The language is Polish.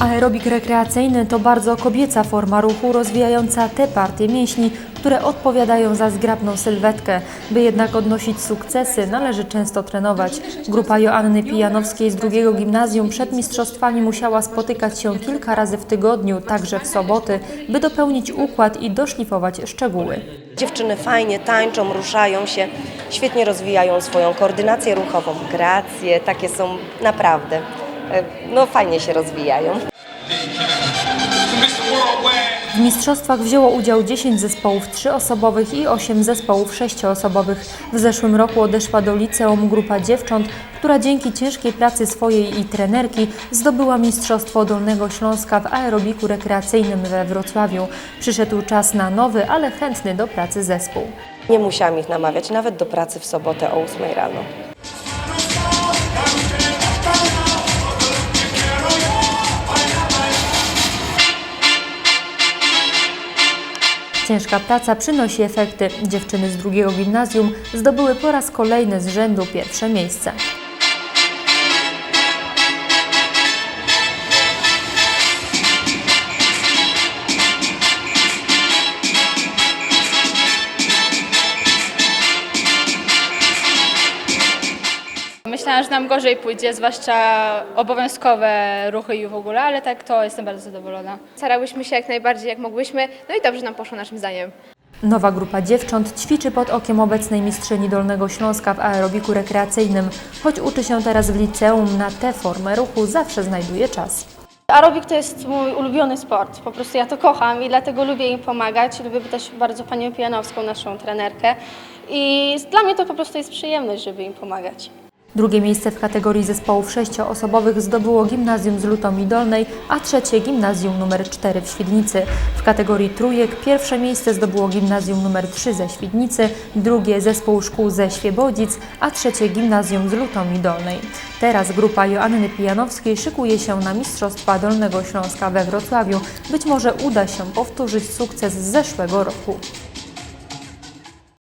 Aerobik rekreacyjny to bardzo kobieca forma ruchu rozwijająca te partie mięśni, które odpowiadają za zgrabną sylwetkę. By jednak odnosić sukcesy, należy często trenować. Grupa Joanny Pijanowskiej z drugiego gimnazjum przed mistrzostwami musiała spotykać się kilka razy w tygodniu, także w soboty, by dopełnić układ i doszlifować szczegóły. Dziewczyny fajnie tańczą, ruszają się, świetnie rozwijają swoją koordynację ruchową, grację, takie są naprawdę, no fajnie się rozwijają. W mistrzostwach wzięło udział 10 zespołów trzyosobowych i 8 zespołów sześcioosobowych. W zeszłym roku odeszła do liceum grupa dziewcząt, która dzięki ciężkiej pracy swojej i trenerki zdobyła Mistrzostwo Dolnego Śląska w aerobiku rekreacyjnym we Wrocławiu. Przyszedł czas na nowy, ale chętny do pracy zespół. Nie musiałam ich namawiać, nawet do pracy w sobotę o 8 rano. Ciężka praca przynosi efekty. Dziewczyny z drugiego gimnazjum zdobyły po raz kolejny z rzędu pierwsze miejsce. Myślałam, że nam gorzej pójdzie, zwłaszcza obowiązkowe ruchy i w ogóle, ale tak to jestem bardzo zadowolona. Starałyśmy się jak najbardziej jak mogłyśmy, no i dobrze nam poszło naszym zdaniem. Nowa grupa dziewcząt ćwiczy pod okiem obecnej mistrzyni Dolnego Śląska w aerobiku rekreacyjnym. Choć uczy się teraz w liceum, na tę formę ruchu zawsze znajduje czas. Aerobik to jest mój ulubiony sport. Po prostu ja to kocham i dlatego lubię im pomagać. Lubię też bardzo panią Pijanowską, naszą trenerkę. I dla mnie to po prostu jest przyjemność, żeby im pomagać. Drugie miejsce w kategorii zespołów sześcioosobowych zdobyło gimnazjum z Lutomi Dolnej, a trzecie gimnazjum numer 4 w Świdnicy. W kategorii trójek pierwsze miejsce zdobyło gimnazjum numer 3 ze Świdnicy, drugie zespół szkół ze Świebodzic, a trzecie gimnazjum z Lutomi Dolnej. Teraz grupa Joanny Pijanowskiej szykuje się na Mistrzostwa Dolnego Śląska we Wrocławiu. Być może uda się powtórzyć sukces z zeszłego roku.